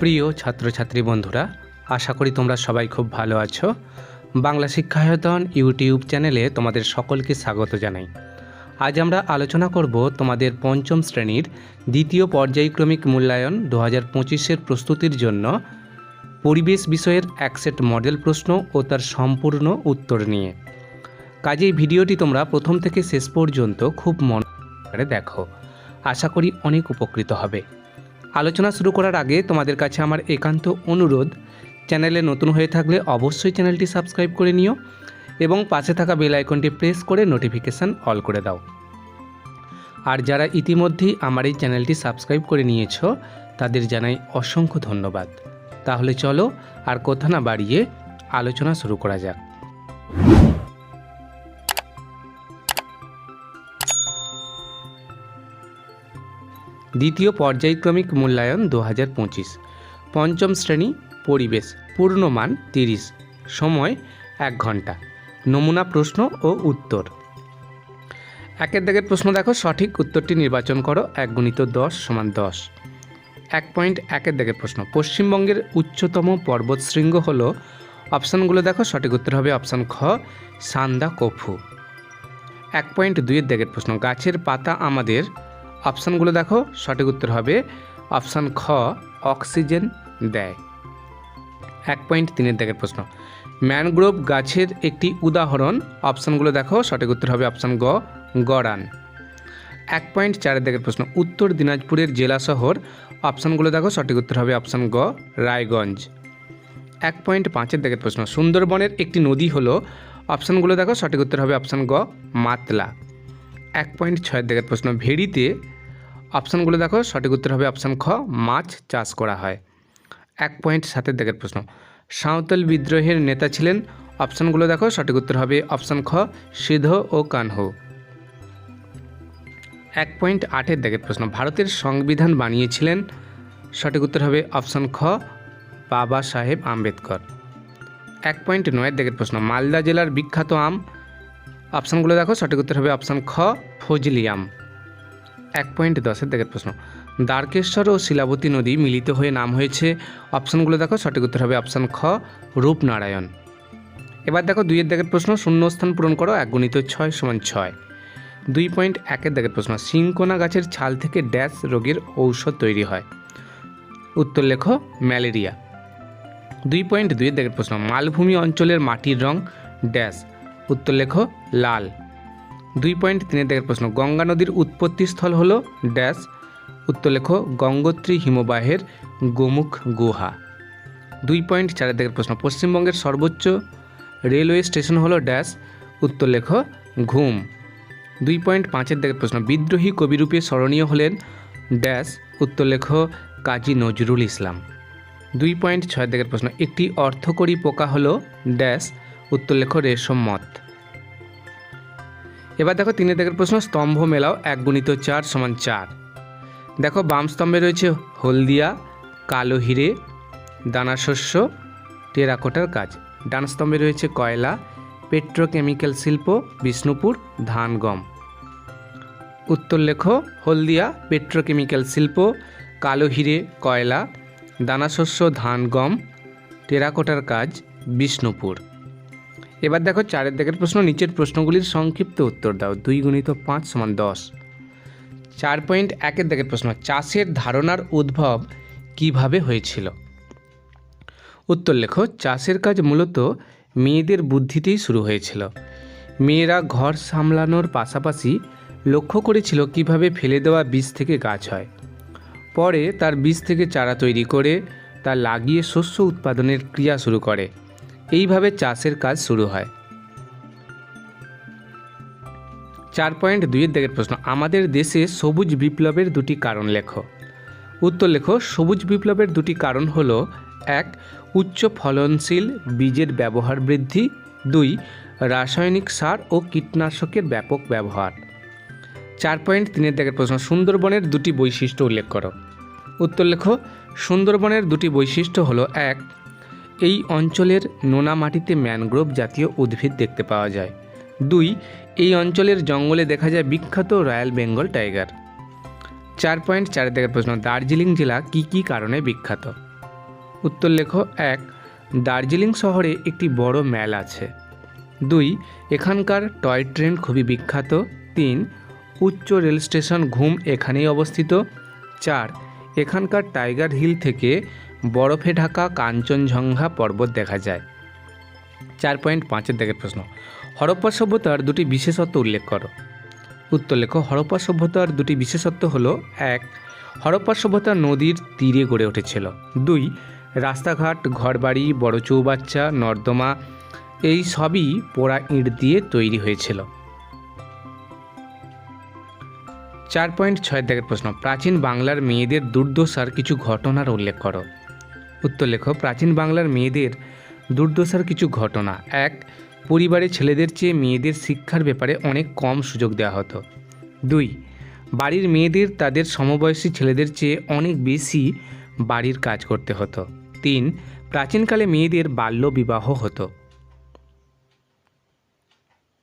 প্রিয় ছাত্রছাত্রী বন্ধুরা, আশা করি তোমরা সবাই খুব ভালো আছো। বাংলা শিক্ষায়তন ইউটিউব চ্যানেলে তোমাদের সকলকে স্বাগত জানাই। আজ আমরা আলোচনা করব তোমাদের পঞ্চম শ্রেণির দ্বিতীয় পর্যায়ক্রমিক মূল্যায়ন দু হাজার পঁচিশের প্রস্তুতির জন্য পরিবেশ বিষয়ের এক সেট মডেল প্রশ্ন ও তার সম্পূর্ণ উত্তর নিয়ে। কাজেই ভিডিওটি তোমরা প্রথম থেকে শেষ পর্যন্ত খুব মন করে দেখো। আশা করি অনেক উপকৃত হবে। আলোচনা শুরু করার আগে তোমাদের কাছে আমার একান্ত অনুরোধ, চ্যানেলে নতুন হয়ে থাকলে অবশ্যই চ্যানেলটি সাবস্ক্রাইব করে নিও এবং পাশে থাকা বেল আইকনটি প্রেস করে নোটিফিকেশান অল করে দাও। আর যারা ইতিমধ্যেই আমার এই চ্যানেলটি সাবস্ক্রাইব করে নিয়েছ, তাদের জানাই অসংখ্য ধন্যবাদ। তাহলে চলো আর কথা না বাড়িয়ে আলোচনা শুরু করা যাক। দ্বিতীয় পর্যায়ক্রমিক মূল্যায়ন দু পঞ্চম শ্রেণি, পরিবেশ, পূর্ণমান তিরিশ। সময়, এক ঘণ্টা। নমুনা প্রশ্ন ও উত্তর। একের দাগের প্রশ্ন দেখো, সঠিক উত্তরটি নির্বাচন করো এক গুণিত দশ সমান দশ। এক পয়েন্ট একের দাগের প্রশ্ন, পশ্চিমবঙ্গের উচ্চতম পর্বতশৃঙ্গ হল, অপশানগুলো দেখো, সঠিক উত্তর হবে অপশান খ, সান্দা কফু। এক পয়েন্ট দুইয়ের দাগের প্রশ্ন, গাছের পাতা আমাদের অপশানগুলো দেখো, সঠিক উত্তর হবে অপশান খ, অক্সিজেন দেয়। এক পয়েন্ট, তিনের দাগের প্রশ্ন। ম্যানগ্রোভ গাছের একটি উদাহরণ, অপশানগুলো দেখো, সঠিক উত্তর হবে অপশান গ গড়ান এক পয়েন্ট, চারের দাগের প্রশ্ন। উত্তর দিনাজপুরের জেলা শহর, অপশানগুলো দেখো, সঠিক উত্তর হবে অপশান গ, রায়গঞ্জ। এক পয়েন্ট, পাঁচের দাগের প্রশ্ন। সুন্দরবনের একটি নদী হলো, অপশানগুলো দেখো, সঠিক উত্তর হবে অপশান গ, মাতলা। এক পয়েন্ট ছয়ের দিকের প্রশ্ন। ভেড়িতে অপশানগুলো দেখো, সঠিক উত্তর হবে অপশান খ, মাছ চাষ করা হয়। এক পয়েন্ট সাতের দিকের প্রশ্ন। সাঁওতাল বিদ্রোহের নেতা ছিলেন, অপশানগুলো দেখো, সঠিক উত্তর হবে অপশান খ, সিধ ও কানহো। এক পয়েন্ট আটের দিকের প্রশ্ন। ভারতের সংবিধান বানিয়েছিলেন, সঠিক উত্তর হবে অপশান খ, বাবা সাহেব আম্বেদকর। এক পয়েন্ট নয়ের দিকের প্রশ্ন। মালদা জেলার বিখ্যাত আম অপশানগুলো দেখো, সঠিক উত্তর হবে অপশান খ, ফজলিয়াম। এক পয়েন্ট দশের দিকের প্রশ্ন। দ্বারকেশ্বর ও শিলাবতী নদী মিলিত হয়ে নাম হয়েছে, অপশানগুলো দেখো, সঠিক উত্তর হবে অপশান খ, রূপনারায়ণ। এবার দেখো দুইয়ের দাগের প্রশ্ন, শূন্যস্থান পূরণ করো, এক গুণিত ছয় সমান ছয়। দুই পয়েন্ট একের দাগের প্রশ্ন সিংকোনা গাছের ছাল থেকে ড্যাশ রোগের ঔষধ তৈরি হয়। উত্তর লেখো, ম্যালেরিয়া। দুই পয়েন্ট দুইয়ের দাগের প্রশ্ন, মালভূমি অঞ্চলের মাটির রং ড্যাশ। উত্তর লেখো, লাল। দুই পয়েন্ট তিনের দাগের প্রশ্ন, গঙ্গা নদীর উৎপত্তিস্থল হলো ড্যাশ। উত্তর লেখো, গঙ্গোত্রী হিমবাহের গোমুখ গুহা। দুই পয়েন্ট চারের দাগের প্রশ্ন, পশ্চিমবঙ্গের সর্বোচ্চ রেলওয়ে স্টেশন হলো ড্যাশ। উত্তর লেখো, ঘুম। দুই পয়েন্ট পাঁচের দাগের প্রশ্ন, বিদ্রোহী কবিরূপে স্মরণীয় হলেন ড্যাশ। উত্তর লেখো, কাজী নজরুল ইসলাম। দুই পয়েন্ট ছয় দাগের প্রশ্ন, একটি অর্থকরী পোকা হলো ড্যাশ। উত্তর লেখো রেশম মত এবার দেখো তিনের দাগের প্রশ্ন, স্তম্ভ মেলাও এক গুণিত চার সমান চার। দেখো বাম স্তম্ভে রয়েছে হলদিয়া, কালো হিরে, দানা শস্য, টেরাকোটার কাজ ডান স্তম্ভে রয়েছে কয়লা, পেট্রোকেমিক্যাল শিল্প, বিষ্ণুপুর, ধান, গম। উত্তর লেখো, হলদিয়া, পেট্রোকেমিক্যাল শিল্প, কালো হিরে, কয়লা, দানা শস্য, ধান, গম, টেরাকোটার কাজ বিষ্ণুপুর। এবার দেখো চারের দিকের প্রশ্ন, নিচের প্রশ্নগুলির সংক্ষিপ্ত উত্তর দাও, দুই গুণিত পাঁচ সমান দশ। চার পয়েন্ট একের দিকের প্রশ্ন, চাষের ধারণার উদ্ভব কীভাবে হয়েছিল? উত্তর লেখো, চাষের কাজ মূলত মেয়েদের বুদ্ধিতেই শুরু হয়েছিল। মেয়েরা ঘর সামলানোর পাশাপাশি লক্ষ্য করেছিল কীভাবে ফেলে দেওয়া বীজ থেকে গাছ হয়। পরে তার বীজ থেকে চারা তৈরি করে, তা লাগিয়ে শস্য উৎপাদনের ক্রিয়া শুরু করে। এইভাবে চাষের কাজ শুরু হয়। চার পয়েন্ট দুইয়ের দিকের প্রশ্ন, আমাদের দেশে সবুজ বিপ্লবের দুটি কারণ লেখো। উত্তর লেখো, সবুজ বিপ্লবের দুটি কারণ হলো, এক, উচ্চ ফলনশীল বীজের ব্যবহার বৃদ্ধি, দুই, রাসায়নিক সার ও কীটনাশকের ব্যাপক ব্যবহার। চার পয়েন্ট তিনের দিকের প্রশ্ন, সুন্দরবনের দুটি বৈশিষ্ট্য উল্লেখ করো। উত্তর লেখো, সুন্দরবনের দুটি বৈশিষ্ট্য হলো, এক এই অঞ্চলের নোনা মাটিতে ম্যানগ্রোভ জাতীয় উদ্ভিদ দেখতে পাওয়া যায়। দুই, এই অঞ্চলের জঙ্গলে দেখা যায় বিখ্যাত রয়্যাল বেঙ্গল টাইগার। চার পয়েন্ট চারের দিকের প্রশ্ন, দার্জিলিং জেলা কী কী কারণে বিখ্যাত? উত্তর লেখো, এক, দার্জিলিং শহরে একটি বড় মেল আছে। দুই, এখানকার টয় ট্রেন খুবই বিখ্যাত। তিন, উচ্চ রেল স্টেশন ঘুম এখানেই অবস্থিত। চার, এখানকার টাইগার হিল থেকে বরফে ঢাকা, কাঞ্চনজঙ্ঘা পর্বত দেখা যায়। চার পয়েন্ট পাঁচের দিকের প্রশ্ন, হরপ্পা সভ্যতার দুটি বিশেষত্ব উল্লেখ করো। উত্তর লেখো, হরপ্পা সভ্যতার দুটি বিশেষত্ব হলো, এক, হরপ্পা সভ্যতা নদীর তীরে গড়ে উঠেছিল। দুই, রাস্তাঘাট, ঘরবাড়ি, বড় চৌবাচ্চা, নর্দমা, এই সবই পোড়া ইঁট দিয়ে তৈরি হয়েছিল। চার পয়েন্ট ছয় দাগের প্রশ্ন, প্রাচীন বাংলার মেয়েদের দুর্দশার কিছু ঘটনার উল্লেখ করো। উত্তর লেখো প্রাচীন বাংলার মেয়েদের দুর্দশার কিছু ঘটনা। এক পরিবারে ছেলেদের চেয়ে মেয়েদের শিক্ষার ব্যাপারে অনেক কম সুযোগ দেওয়া হতো। দুই, বাড়ির মেয়েদের তাদের সমবয়সী ছেলেদের চেয়ে অনেক বেশি বাড়ির কাজ করতে হতো। তিন, প্রাচীনকালে মেয়েদের বাল্য বিবাহ হতো।